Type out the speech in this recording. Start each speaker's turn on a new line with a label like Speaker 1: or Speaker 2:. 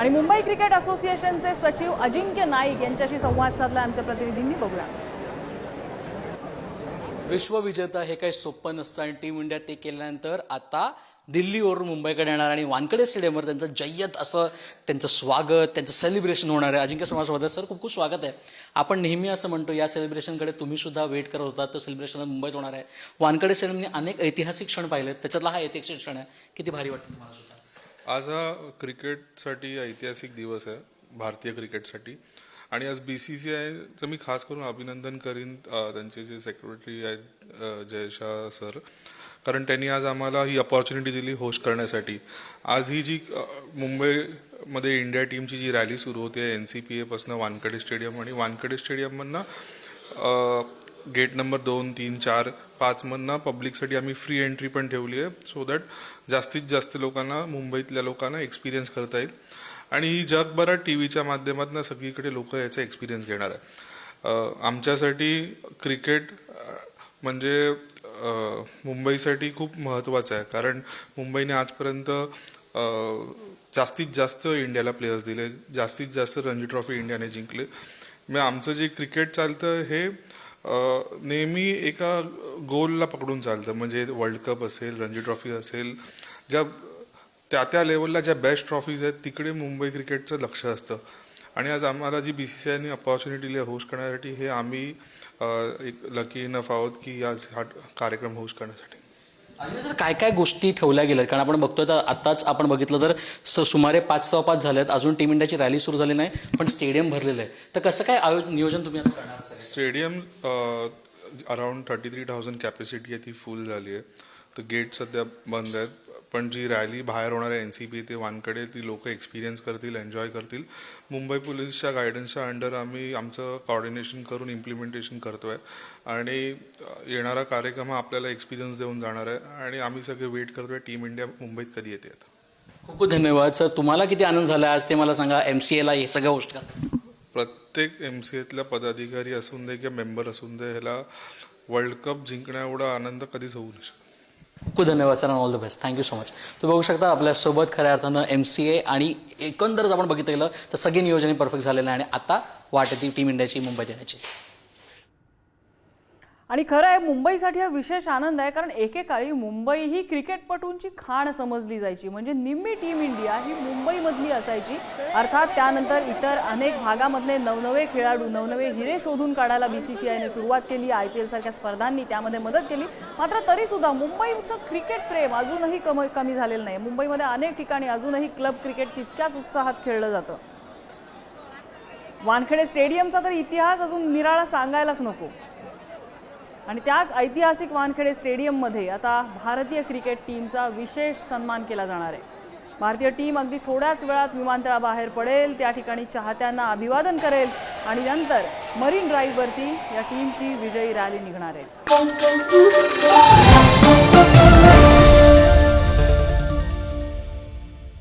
Speaker 1: आणि मुंबई क्रिकेट असोसिएशनचे सचिव अजिंक्य नाईक यांच्याशी संवाद साधला आमच्या प्रतिनिधींनी. बघूया.
Speaker 2: विश्वविजेता हे काही सोपं नसतं आणि टीम इंडिया ते केल्यानंतर आता दिल्लीवरून मुंबईकडे येणार आणि वानकडे स्टेडियमवर त्यांचं जय्यत असं त्यांचं स्वागत त्यांचं सेलिब्रेशन होणार आहे. अजिंक्य समाजसोबत सर खूप खूप स्वागत आहे. आपण नेहमी असं म्हणतो या सेलिब्रेशनकडे तुम्ही सुद्धा वेट करत होता तर सेलिब्रेशन मुंबईत होणार आहे. वानकडे स्टेडियमने अनेक ऐतिहासिक क्षण पाहिलेत. त्याच्यातला हा ऐतिहासिक क्षण आहे. किती भारी वाटतं तुम्हाला सुद्धा?
Speaker 3: आज हा क्रिकेटसाठी ऐतिहासिक दिवस आहे भारतीय क्रिकेटसाठी. आणि आज बी सी सी आयचं मी खास करून अभिनंदन करीन त्यांचे जे सेक्रेटरी आहेत जयशा सर. कारण त्यांनी आज आम्हाला ही अपॉर्च्युनिटी दिली होस्ट करण्यासाठी. आज ही जी मुंबईमध्ये इंडिया टीमची जी रॅली सुरू होते एन सी पी एपासून वानकडे स्टेडियम आणि वानकडे स्टेडियममधनं गेट नंबर दोन तीन चार पाचमधनं पब्लिकसाठी आम्ही फ्री एंट्री पण ठेवली आहे सो दॅट जास्तीत जास्त लोकांना मुंबईतल्या लोकांना एक्सपिरियन्स करता येईल. आणि ही जगभरात टी व्हीच्या माध्यमातून सगळीकडे लोक याचा एक्सपिरियन्स घेणार आहे आमच्यासाठी क्रिकेट म्हणजे मुंबईसाठी खूप महत्त्वाचं आहे कारण मुंबईने आजपर्यंत जास्तीत जास्त इंडियाला प्लेयर्स दिले जास्तीत जास्त रणजी ट्रॉफी इंडियाने जिंकले. मग आमचं जे क्रिकेट चालतं हे नेहमी एका गोलला पकडून चालतं. म्हणजे वर्ल्ड कप असेल रणजी ट्रॉफी असेल ज्या त्या त्या लेवलला ज्या बेस्ट ट्रॉफीज आहेत तिकडे मुंबई क्रिकेटचं लक्ष असतं. आणि आज आम्हाला जी बी सी सी आयने अपॉर्च्युनिटी दिली होस्ट करण्यासाठी हे आम्ही एक लकी इनफ आहोत की आज हा कार्यक्रम होस्ट करण्यासाठी.
Speaker 2: आणि सर काय काय गोष्टी ठेवल्या गेल्यात? कारण आपण बघतोय तर आताच आपण बघितलं तर स- सुमारे पाच सहा पाच झालेत. अजून टीम इंडियाची रॅली सुरू झाली नाही पण स्टेडियम भरलेलं आहे. तर कसं काय आयो नियोजन तुम्ही आता करणार sir
Speaker 3: stadium around thirty three thousand capacity आहे ती फुल झाली आहे. तर गेट सध्या बंद आहेत. पण जी रॅली बाहेर होणार आहे एन सी पी ते वानकडे ती लोक एक्सपिरियन्स करतील एन्जॉय करतील. मुंबई पोलीसच्या गायडन्सच्या अंडर आम्ही आमचं कॉर्डिनेशन करून इम्प्लिमेंटेशन करतोय. आणि अ, येणारा कार्यक्रम हा आपल्याला एक्सपिरियन्स देऊन जाणार आहे. आणि आम्ही सगळे वेट करतोय. टीम इंडिया मुंबईत कधी येते आता.
Speaker 2: खूप खूप धन्यवाद. सर तुम्हाला किती आनंद झाला आज? ते मला सांगा. एम सी एला हे सगळ्या गोष्टी करतात
Speaker 3: प्रत्येक एम सी एतल्या पदाधिकारी असून दे किंवा मेंबर असून दे ह्याला वर्ल्ड कप जिंकण्या एवढा आनंद कधीच होऊ नाही शकत.
Speaker 2: खूप धन्यवाद sir all the best thank you so much तुम्ही बघू शकता आपल्यासोबत खऱ्या अर्थानं एम सी ए आणि एकंदरच आपण बघितलं तर सगळे नियोजन परफेक्ट झालेलं आहे आणि आता वाट येते टीम इंडियाची मुंबईत येण्याची
Speaker 1: आणि खरं आहे मुंबईसाठी हा विशेष आनंद आहे कारण एकेकाळी मुंबई ही क्रिकेटपटूंची खाण समजली जायची. म्हणजे निम्मी टीम इंडिया ही मुंबईमधली असायची. अर्थात त्यानंतर इतर अनेक भागामधले नवनवे खेळाडू नवनवे हिरे शोधून काढायला बी सी सी आयने सुरुवात केली आय पी एलसारख्या स्पर्धांनी त्यामध्ये मदत केली. मात्र तरीसुद्धा मुंबईचं क्रिकेट प्रेम अजूनही कमी कमी झालेलं नाही. मुंबईमध्ये अनेक ठिकाणी अजूनही क्लब क्रिकेट तितक्याच उत्साहात खेळलं जातं. वानखेडे स्टेडियमचा तर इतिहास अजून निराळा सांगायलाच नको. आणि त्याच ऐतिहासिक वानखेडे स्टेडियममध्ये आता भारतीय क्रिकेट टीमचा विशेष सन्मान केला जाणार आहे. भारतीय टीम अगदी थोड्याच वेळात विमानतळाबाहेर पडेल त्या ठिकाणी चाहत्यांना अभिवादन करेल आणि नंतर मरीन ड्राईव्हवरती या टीमची विजयी रॅली निघणार आहे.